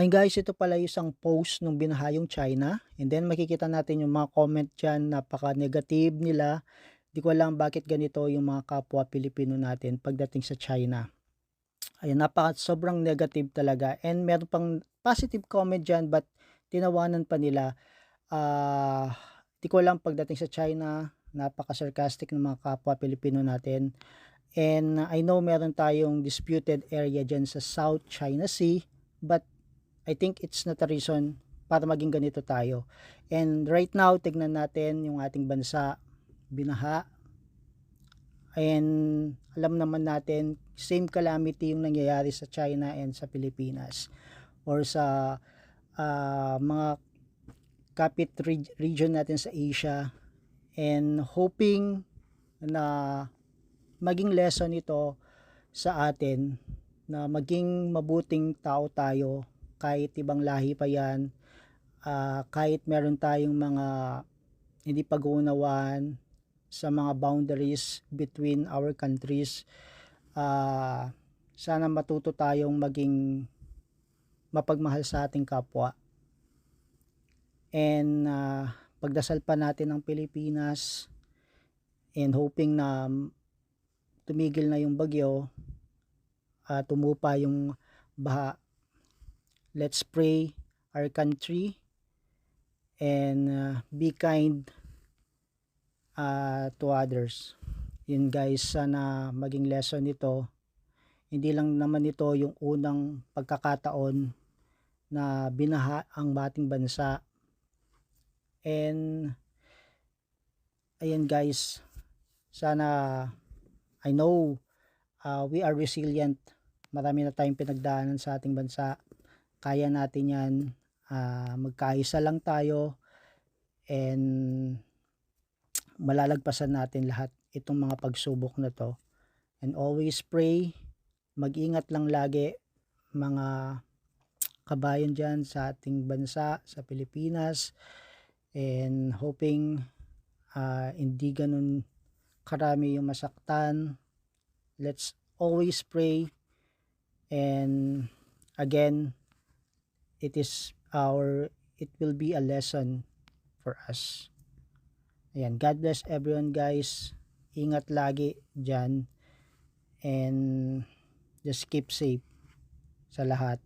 Ayun guys, ito pala yung isang post nung binaha yung China. And then makikita natin yung mga comment dyan, napaka-negative nila. Di ko alam bakit ganito yung mga kapwa Pilipino natin pagdating sa China. Ayun, napaka sobrang negative talaga. And meron pang positive comment dyan but tinawanan pa nila. Ah, di ko alam pagdating sa China, napaka-sarcastic ng mga kapwa Pilipino natin. And I know meron tayong disputed area dyan sa South China Sea, but I think it's not a reason para maging ganito tayo. And right now, tignan natin yung ating bansa, binaha. And alam naman natin, same calamity yung nangyayari sa China and sa Pilipinas or sa ah, mga kapit reg- region natin sa Asia and hoping na maging lesson ito sa atin na maging mabuting tao tayo kahit ibang lahi pa yan ah, kahit meron tayong mga hindi pag-uunawaan sa mga boundaries between our countries ah, sana matuto tayong maging mapagmahal sa ating kapwa. And ah, pagdasal pa natin ang Pilipinas and hoping na tumigil na yung bagyo at tumupa yung baha let's pray our country and uh, be kind uh, to others. Yun guys sana maging lesson nito hindi lang naman ito yung unang pagkakataon na binaha ang bating bansa. And ayan guys sana I know uh, we are resilient. Marami na tayong pinagdaanan sa ating bansa kaya natin yan Ah, magkaisa lang tayo and malalagpasan natin lahat itong mga pagsubok na to. And always pray mag-ingat lang lagi mga kabayan dyan sa ating bansa sa Pilipinas and hoping ah, hindi ganun karami yung masaktan. Let's always pray and again it is our it will be a lesson for us. Ayan God bless everyone guys. Ingat lagi dyan. And just keep safe sa lahat